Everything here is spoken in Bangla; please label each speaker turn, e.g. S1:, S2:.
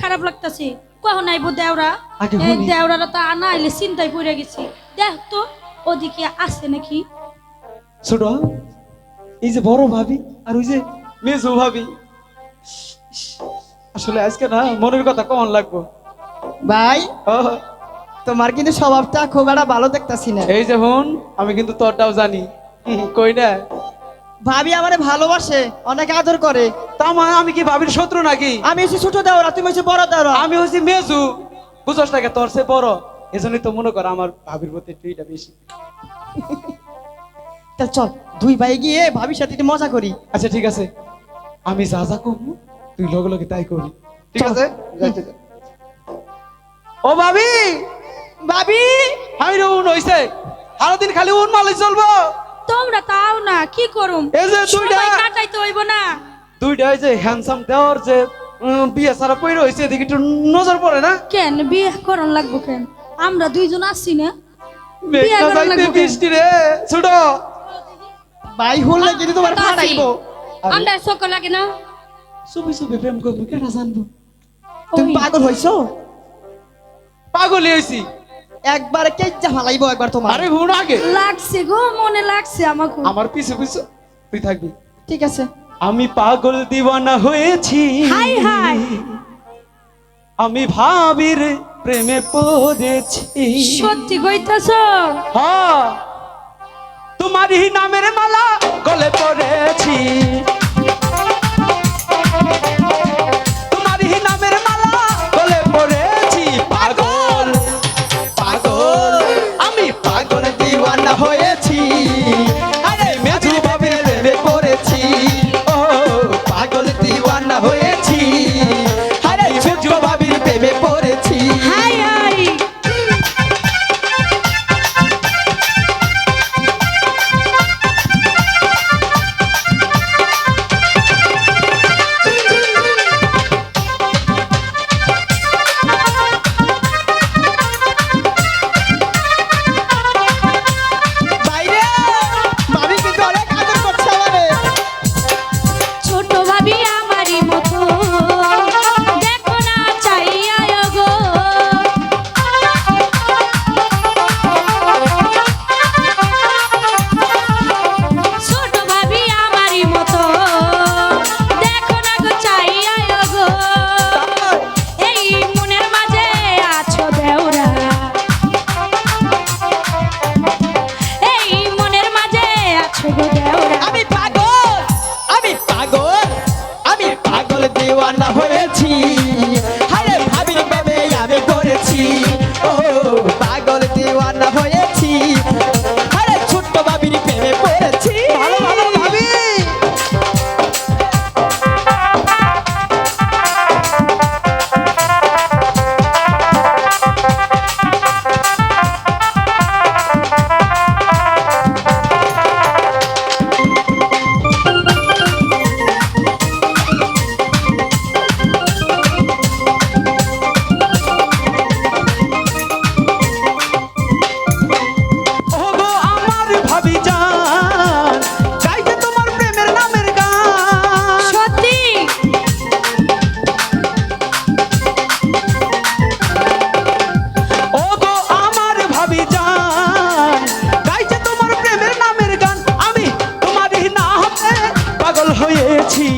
S1: খারাপ লাগতাছে। কখন আইবো দেওরা?
S2: আগে
S1: এই। দেওরারা তো আনা আইলে চিন্তায় পড়ে গেছি। দেখ তো ওদিকে আছে নাকি?
S2: ছোট এই যে বড় ভাবি আর ওই যে মেজু ভাবি। আসলে আজকে না মনের কথা কখন লাগবো।
S3: ভাই তোমার কিন্তু স্বভাবটা খুব একটা ভালো দেখতাছি না।
S2: এই যে হুন আমি কিন্তু তোরটাও জানি। কই না?
S3: ভাবি আমারে ভালোবাসে অনেক আদর করে।
S2: তা মা আমি কি ভাবির শত্রু নাকি?
S3: আমি হচ্ছে ছোট দেওরা তুমি হচ্ছে বড় দেওরা।
S2: আমি হচ্ছি মেজু। বুঝস টাকা তোর সে বড়। এজন্যই তো মনে কর আমার ভাবির প্রতি একটু এটা বেশি।
S3: তা চল দুই ভাই গিয়ে ভাবির সাথে একটু মজা করি।
S2: আচ্ছা ঠিক আছে। আমি যা যা করব তুই লগে লগে তাই করবি ঠিক আছে? ও ভাবি!
S3: ভাবি!
S2: হাই রে উন হইছে। সারাদিন খালি উন মালাই চলবো।
S1: তোমরা তাও না কি করুম?
S2: এই যে দুইটা
S1: সময় কাটাইতে হইব না।
S2: দুইটা এই যে হ্যান্ডসাম দেওয়ার যে বিয়ে সারা পইরে হইছে এদিকে একটু নজর পড়ে না?
S1: কেন? বিয়ে করন লাগবো কেন? আমরা দুইজন আসছি না।
S2: মেঘনা
S1: করা
S2: যাইতে
S1: লাগবে কেন?
S2: বৃষ্টি রে ছোট।
S3: ভাই হলে কিন্তু তোমার
S1: তা আমরা চোখ লাগে না।
S2: চুপি চুপি প্রেম করব কেন জানব?
S3: তুমি পাগল হইছো?
S2: পাগলি হইছি।
S3: একবার কেজ্জা ফালাইবো একবার তোমার।
S2: আরে আগে।
S1: লাগছে গো মনে লাগছে আমাকে।
S2: আমার পিছু পিছু তুই থাকবি।
S3: ঠিক আছে।
S2: আমি পাগল দিওয়ানা হয়েছি।
S1: হাই, হাই।
S2: আমি ভাবির প্রেমে পড়েছি।
S1: সত্যি কইতাছ?
S2: হ্যাঁ। তোমারই নামের মালা
S3: 七